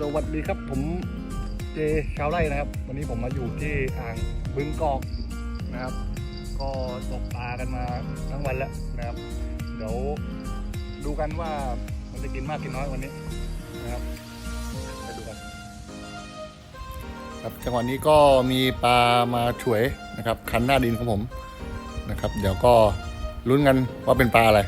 สวัสดีครับผมเจชาวไร่นะครับ วันนี้ผมมาอยู่ที่อ่างบึงกอกนะครับ ก็ตกปลากันมาทั้งวันแล้วนะครับ เดี๋ยวดูกันว่ามันจะกินมากกินน้อยวันนี้นะครับไปดูกันครับจังหวะนี้ก็มีปลามาฉวยนะครับ คันหน้าดินของผมนะครับ เดี๋ยวก็ลุ้นกันว่าเป็นปลาอะไร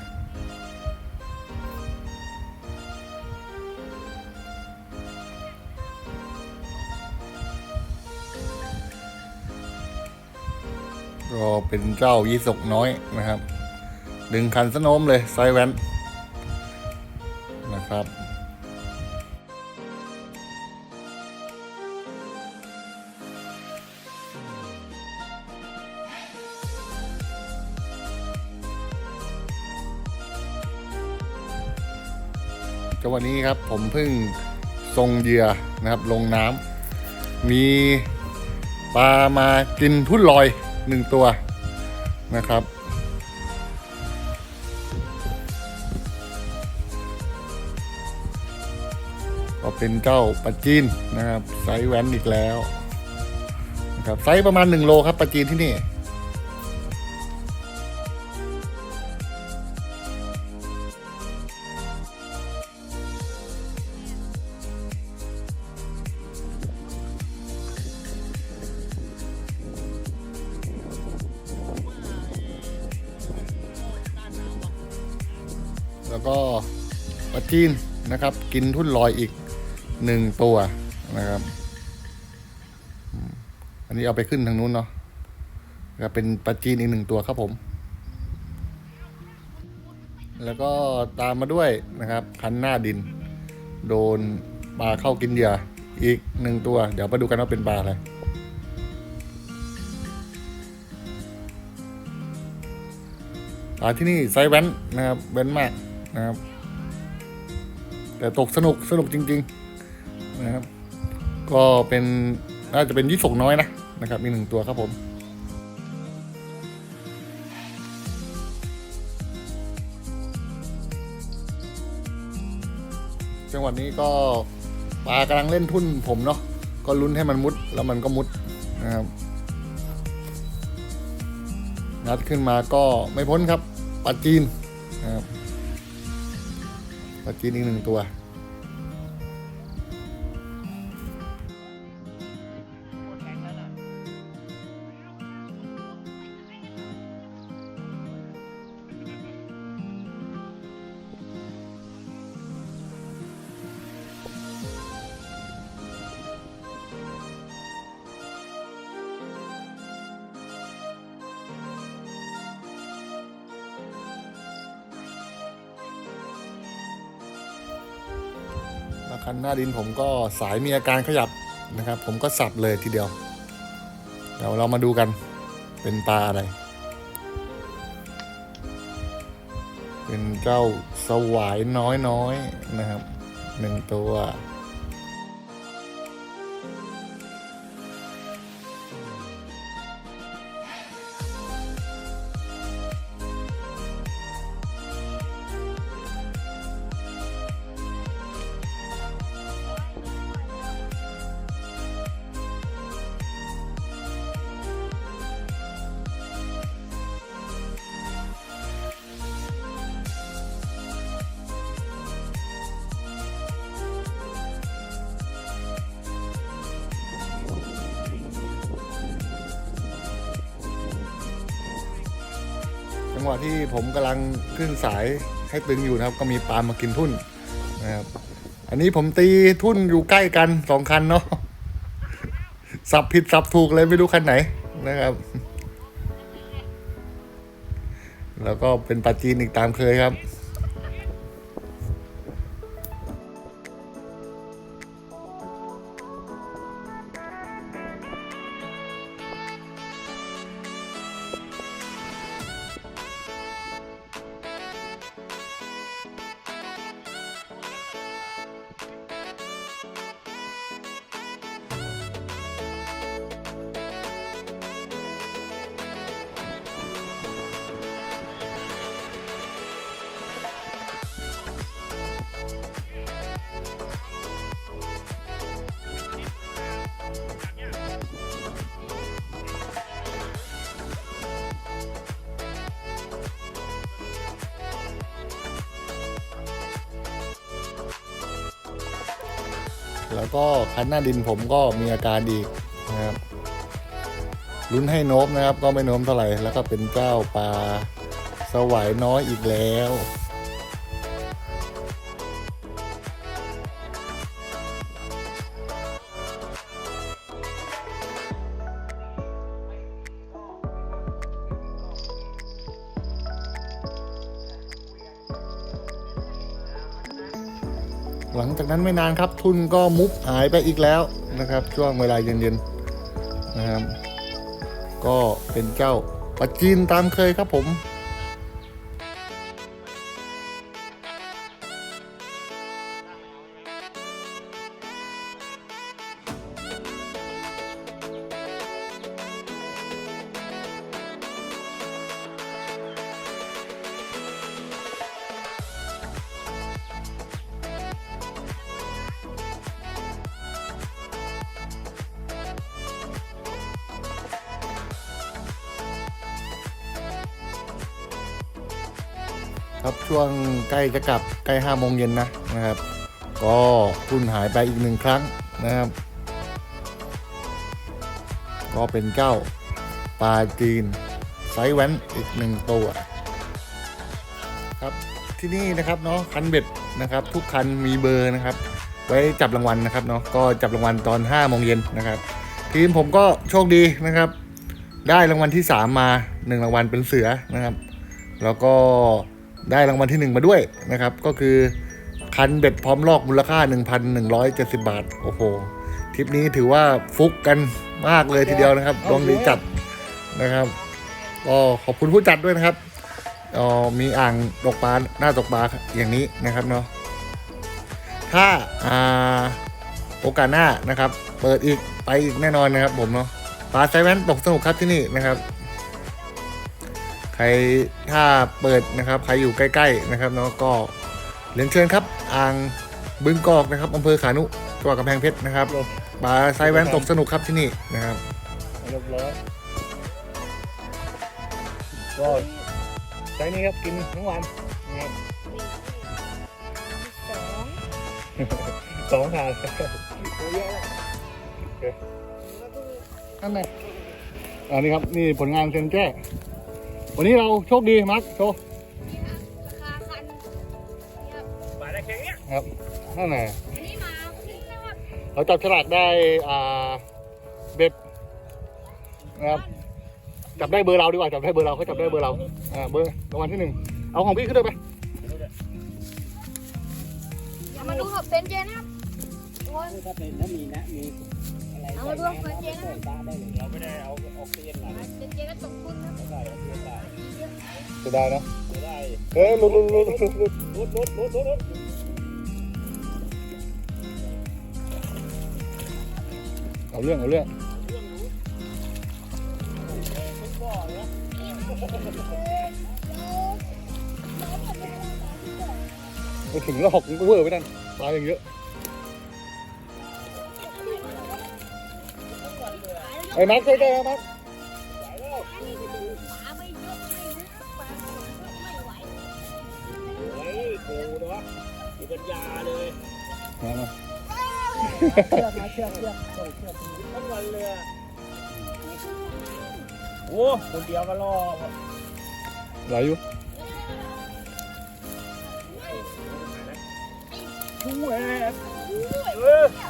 เป็นเจ้ายีสกน้อยนะครับ ดึงคันสโนมเลยไซแวนนะครับจังหวะนี้ครับผมเพิ่งทรงเหยื่อนะครับลงน้ำมีปลามากินทุ่นลอยหนึ่งตัว นะครับ ก็เป็นเจ้าปาจีนนะครับไซส์แวนอีกแล้วนะครับไซส์ประมาณ 1 โลครับปาจีนที่นี่ แล้วก็ปลาจีนนะครับ กินทุ่นลอยอีกหนึ่งตัวนะครับ อันนี้เอาไปขึ้นทางนู้นเนาะก็เป็นปลาจีนอีกหนึ่งตัวครับผม แล้วก็ตามมาด้วยนะครับคันหน้าดิน โดนปลาเข้ากินเหยื่ออีกหนึ่งตัว เดี๋ยวมาดูกันว่าเป็นปลาอะไรปลาที่นี่ไซส์แว้นนะครับแว้นมาก นะครับ แต่ตกสนุกสนุกจริง ๆ นะครับ ก็เป็นน่าจะเป็นยี่สกน้อยนะนะครับ มีหนึ่งตัวครับผมจังหวะนี้ก็ปลากำลังเล่นทุ่นผมเนาะก็ลุ้นให้มันมุดแล้วมันก็มุดนะครับงัดขึ้นมาก็ไม่พ้นครับปลาจีนนะครับ ปลาจี คันหน้าดินผมก็สายมีอาการขยับนะครับ ผมก็สับเลยทีเดียว เดี๋ยวเรามาดูกันเป็นปลาอะไร เป็นเจ้าสวายน้อยๆนะครับหนึ่งตัว จังหวะที่ผมกำลังขึ้นสายให้ตึงอยู่นะครับ ก็มีปลามากินทุ่นนะครับ อันนี้ผมตีทุ่นอยู่ใกล้กันสองคันเนาะสับผิดสับถูกเลยไม่รู้คันไหนนะครับ แล้วก็เป็นปลาจีนอีกตามเคยครับ แล้วก็คันหน้าดินผมก็มีอาการอีกนะครับลุ้นให้โนบนะครับ ก็ไม่โน้มเท่าไหร่ แล้วก็เป็นเจ้าปลาสวายน้อยอีกแล้ว หลังจากนั้นไม่นานครับ ทุนก็มุกหายไปอีกแล้วนะครับ ช่วงเวลาเย็นๆนะครับ ก็เป็นเจ้าปัจจีนตามเคยครับผม ครับช่วงใกล้จะกลับใกล้ห้าโมงเย็นนะนะครับ ก็ทุนหายไปอีกหนึ่งครั้งนะครับ ก็เป็นเจ้าปลาจีนไซแว้นอีกหนึ่งตัวครับที่นี่นะครับเนาะคันเบ็ดนะครับ ทุกคันมีเบอร์นะครับ ไว้จับรางวัลนะครับเนาะก็จับรางวัลตอน5โมงเย็นนะครับ ทีมผมก็โชคดีนะครับ ได้รางวัลที่ 3 มา 1 รางวัลเป็นเสือนะครับ แล้วก็ ได้รางวัลที่ 1 มาด้วยนะครับ ก็คือคันเบ็ดพร้อมลอกมูลค่า 1,170 บาท โอ้โหทริปนี้ถือว่าฟุกกันมากเลยทีเดียวนะครับดวงดีจัดนะครับก็ขอบคุณผู้จัดด้วยนะครับเอ่อมีอ่างตกปลาหน้าตกปลาอย่างนี้นะครับเนาะถ้าอ่าโอกาสหน้านะครับ เปิดอีกไปอีกแน่นอนนะครับผมเนาะปลาไซแวนตกสนุกครับที่นี่นะครับใค รถ้าเปิดนะครับ ใครอยู่ใกล้ ๆนะครับเนาะก็เรียนเชิญครับอ่างบึงกอกนะครับอำเภอขานุจังหวัดกำแพงเพชรนะครับปลาไซแวนตกสนุกครับที่นี่นะครับเรียบร้อยก็ใช้นี้ครับกินทั้งวันนะครับสองสองถาดตัวเยอะนั่นอันนี้ครับ นี่ผลงานเซนแจ้ วันนี้เราโชคดีมาร์คโชว์นี่ฮะราคาคันเนี่ยปลาได้แค่นี้ครับนั่นแหละอันนี้มาวันนี้นะครับเราจับฉลากได้อ่าเบ็ดนะครับจับได้เบอร์เราดีกว่าจับได้เบอร์เราเขาจับได้เบอร์เราอ่าเบอร์รางวัลที่หนึ่งเอาของพี่ขึ้นด้วยไปเอามาดูครับเซนเจนะครับโอ้ยถ้าเป็นถ้ามีนะมีอะไร เอามาดูเซนเจนะใส่ตาได้เลยเราไม่ได้เอาออกซิเจนไหลเซนเจก็ตกคุณครับใส่ออกซิเจนได้จะได้นะไม่ได้เฮ้ยหลุดลุดลุดลุดลุดรุดรุดรุดรุดรุดเอาเรื่องเอาเรื่องไปถึงแล้วหกก็เวอร์ไปนั่นปลาอย่างเยอะ ไอ้มาร์คใกล้ๆนะมาร์คปลาไม่เยอะไม่เยอะปลาไม่ไหวเฮ้ยกูเนาะมีปัญญาเลยมามาเชือกมาเชือกเชือกส่เชือกทั้งวันเลยอะโอ้คนเดียวก็รอไหลอยู่ช่วย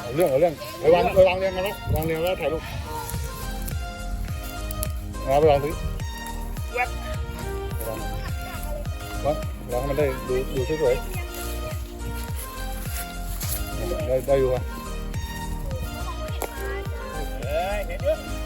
เอาเรื่องเอาเรื่องไปวางไปวางเรียงกันแล้ววางเรียงแล้วถ่ายรูป เอาไปวางตรงนี้ไปวางวางวางให้มันได้ดูดูสวยๆได้ได้อยู่อะเฮ้ยเห็นเยอะนั่นแหละ